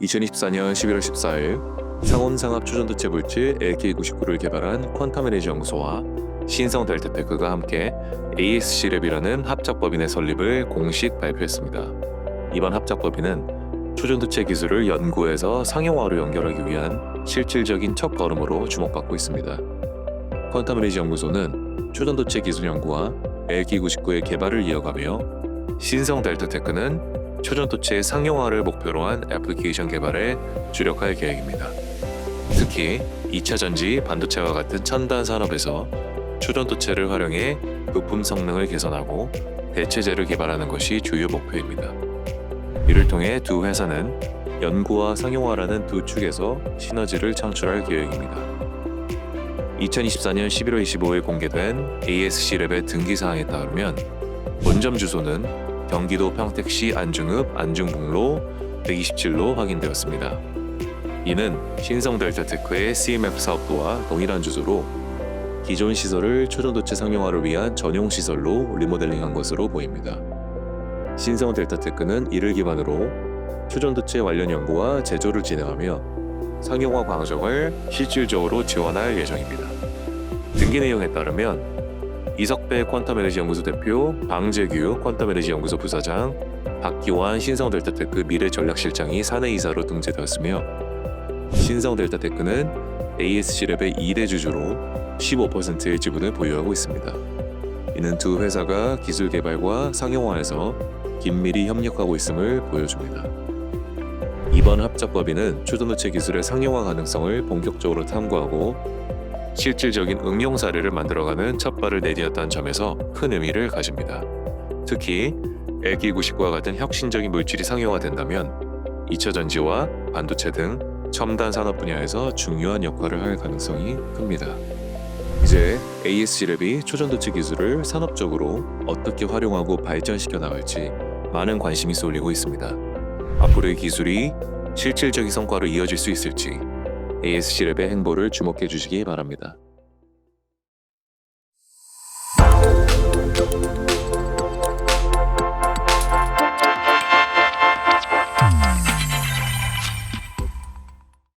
2024년 11월 14일 상온상합 초전도체 물질 LK99를 개발한 퀀텀 에너지 연구소와 신성 델타테크가 함께 ASC랩이라는 합작법인의 설립을 공식 발표했습니다. 이번 합작법인은 초전도체 기술을 연구해서 상용화로 연결하기 위한 실질적인 첫 걸음으로 주목받고 있습니다. 퀀텀 에너지 연구소는 초전도체 기술 연구와 LK99의 개발을 이어가며 신성 델타테크는 초전도체의 상용화를 목표로 한 애플리케이션 개발에 주력할 계획입니다. 특히 2차 전지 반도체와 같은 첨단 산업에서 초전도체를 활용해 부품 성능을 개선하고 대체재를 개발하는 것이 주요 목표입니다. 이를 통해 두 회사는 연구와 상용화라는 두 축에서 시너지를 창출할 계획입니다. 2024년 11월 25일 공개된 ASC랩의 등기 사항에 따르면 본점 주소는 경기도 평택시 안중읍 안중북로 127로 확인되었습니다. 이는 신성델타테크의 CMF 사업도와 동일한 주소로 기존 시설을 초전도체 상용화를 위한 전용 시설로 리모델링한 것으로 보입니다. 신성 델타 테크는 이를 기반으로 초전도체 관련 연구와 제조를 진행하며 상용화 과정을 실질적으로 지원할 예정입니다. 등기 내용에 따르면 이석배 퀀텀 에너지 연구소 대표, 방재규 퀀텀 에너지 연구소 부사장, 박기환 신성 델타 테크 미래 전략 실장이 사내 이사로 등재되었으며 신성 델타 테크는 ASC랩의 2대 주주로 15%의 지분을 보유하고 있습니다. 이는 두 회사가 기술 개발과 상용화에서 긴밀히 협력하고 있음을 보여줍니다. 이번 합작 법인은 초전도체 기술의 상용화 가능성을 본격적으로 탐구하고 실질적인 응용 사례를 만들어가는 첫 발을 내디뎠다는 점에서 큰 의미를 가집니다. 특히 LK99와 같은 혁신적인 물질이 상용화된다면 2차 전지와 반도체 등 첨단 산업 분야에서 중요한 역할을 할 가능성이 큽니다. 이제 ASC랩이 초전도체 기술을 산업적으로 어떻게 활용하고 발전시켜 나갈지 많은 관심이 쏠리고 있습니다. 앞으로의 기술이 실질적인 성과로 이어질 수 있을지 ASC랩의 행보를 주목해 주시기 바랍니다.